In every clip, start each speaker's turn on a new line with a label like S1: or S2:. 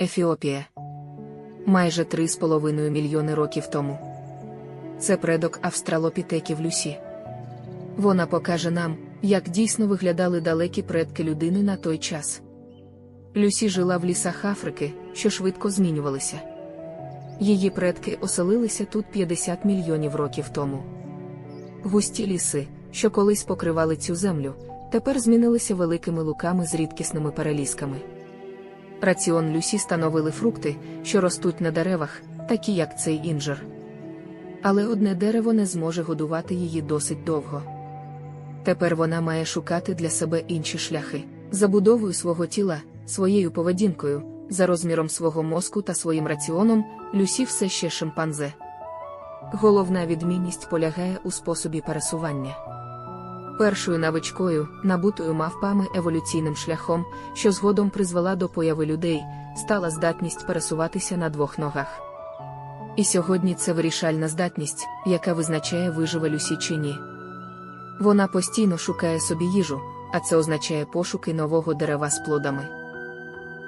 S1: Ефіопія. Майже 3,5 мільйони років тому. Це предок австралопітеків Люсі. Вона покаже нам, як дійсно виглядали далекі предки людини на той час. Люсі жила в лісах Африки, що швидко змінювалися. Її предки оселилися тут 50 мільйонів років тому. Густі ліси, що колись покривали цю землю, тепер змінилися великими луками з рідкісними перелісками. Раціон Люсі становили фрукти, що ростуть на деревах, такі як цей інжир. Але одне дерево не зможе годувати її досить довго. Тепер вона має шукати для себе інші шляхи, забудовою свого тіла, своєю поведінкою, за розміром свого мозку та своїм раціоном, Люсі все ще шимпанзе. Головна відмінність полягає у способі пересування. Першою навичкою, набутою мавпами еволюційним шляхом, що згодом призвела до появи людей, стала здатність пересуватися на двох ногах. І сьогодні це вирішальна здатність, яка визначає виживе Люсі чи ні. Вона постійно шукає собі їжу, а це означає пошуки нового дерева з плодами.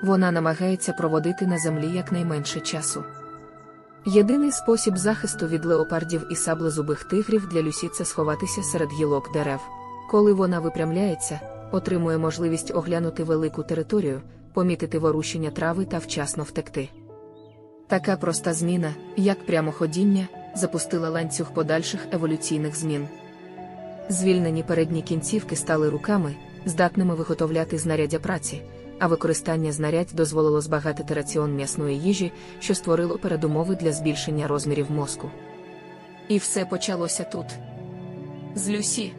S1: Вона намагається проводити на землі якнайменше часу. Єдиний спосіб захисту від леопардів і саблезубих тигрів для Люсі це сховатися серед гілок дерев. Коли вона випрямляється, отримує можливість оглянути велику територію, помітити ворушення трави та вчасно втекти. Така проста зміна, як прямоходіння, запустила ланцюг подальших еволюційних змін. Звільнені передні кінцівки стали руками, здатними виготовляти знаряддя праці, а використання знарядь дозволило збагатити раціон м'ясної їжі, що створило передумови для збільшення розмірів мозку. І все почалося тут. З Люсі.